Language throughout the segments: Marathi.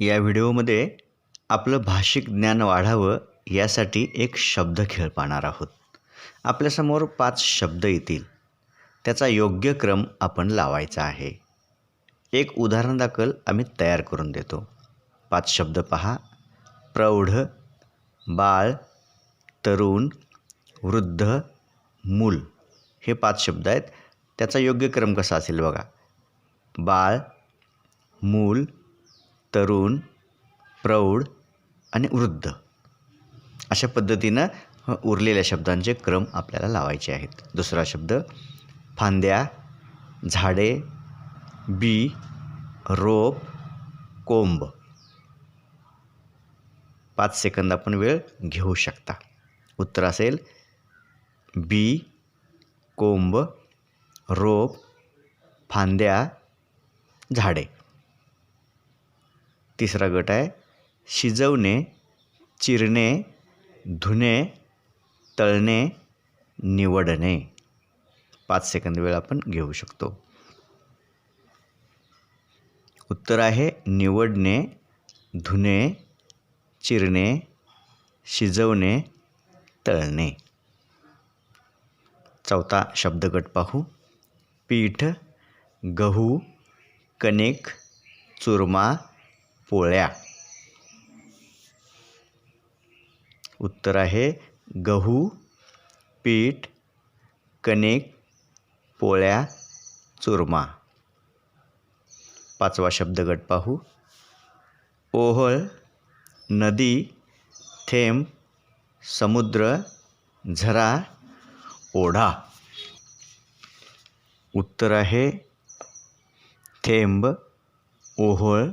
या व्हिडिओमध्ये आपलं भाषिक ज्ञान वाढावं यासाठी एक शब्दखेळ पाहणार आहोत. आपल्यासमोर पाच शब्द येतील. त्याचा योग्य क्रम आपण लावायचा आहे. एक उदाहरण दाखल आम्ही तयार करून देतो. पाच शब्द पहा. प्रौढ बाळ तरुण वृद्ध मूल. हे पाच शब्द आहेत. त्याचा योग्य क्रम कसा असेल बघा. बाळ मूल तरुण प्रौढ आणि वृद्ध. अशा पद्धतीनं उरलेल्या शब्दांचे क्रम आपल्याला लावायचे आहेत. दुसरा शब्द फांद्या झाडे बी रोप कोंब. पाच सेकंद आपण वेळ घेऊ शकता. उत्तर असेल बी कोंब रोप फांद्या झाडे. तिसरा गट आहे. शिजवणे चिरणे धुणे तळणे निवडणे. पाच सेकंद वेळ आपण घेऊ शकतो. उत्तर आहे निवडणे धुणे चिरणे शिजवणे तळणे. चौथा शब्दगट पाहू. पीठ गहू कणिक चुरमा पोळ्या. उत्तर आहे गहू पीठ कणिक पोळ्या चुरमा. पाचवा शब्दगट पाहू. ओहळ नदी थेंब समुद्र झरा ओढा. उत्तर आहे थेंब ओहळ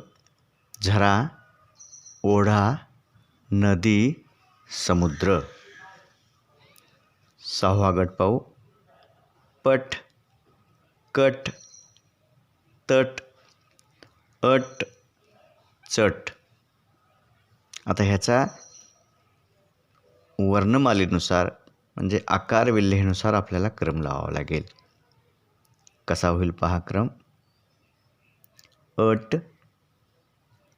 झरा ओढा नदी समुद्र. सहावा गट पाहू पट कट तट अट चट. आता ह्याचा वर्णमालेनुसार म्हणजे आकार विल्हेनुसार आपल्याला क्रम लावावा लागेल. कसा होईल पहा क्रम? अट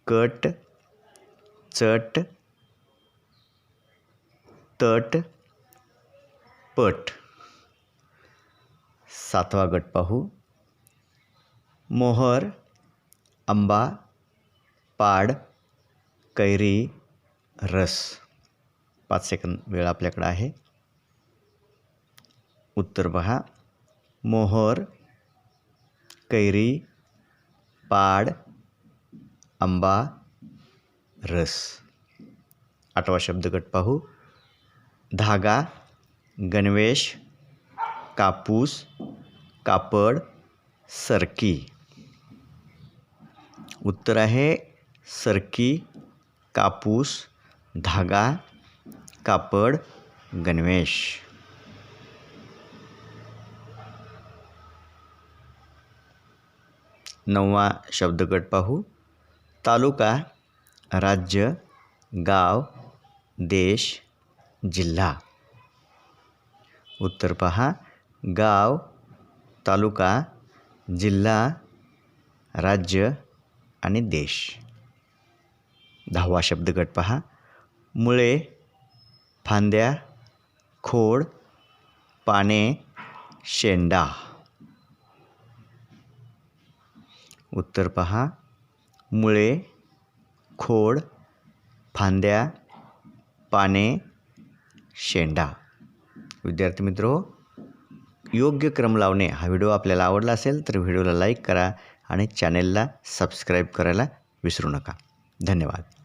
कट चट तट पट. सातवा गट पाहू. मोहर आंबा पाड कैरी रस. पाच सेकंद वेळ आपल्याकडं आहे. उत्तर पहा. मोहर कैरी पाड आंबा रस आठवा शब्दगट पाहू। धागा, गणवेश, कापूस, कापड, सरकी। उत्तर आहे सरकी, कापूस, धागा, कापड, गणवेश। नववा शब्दगट पाहू। तालुका राज्य गाव देश जिल्हा. उत्तर पहा. गाव तालुका जिल्हा राज्य आणि देश. दहावा शब्दगट पहा. मुळे फांद्या खोड पाने शेंडा. उत्तर पहा. मुळे खोड फांद्या पाने शेंडा. विद्यार्थी मित्रो योग्य क्रम लावणे हा व्हिडिओ आपल्याला आवडला असेल तर व्हिडिओला लाईक करा आणि चॅनेलला सबस्क्राईब करायला विसरू नका. धन्यवाद.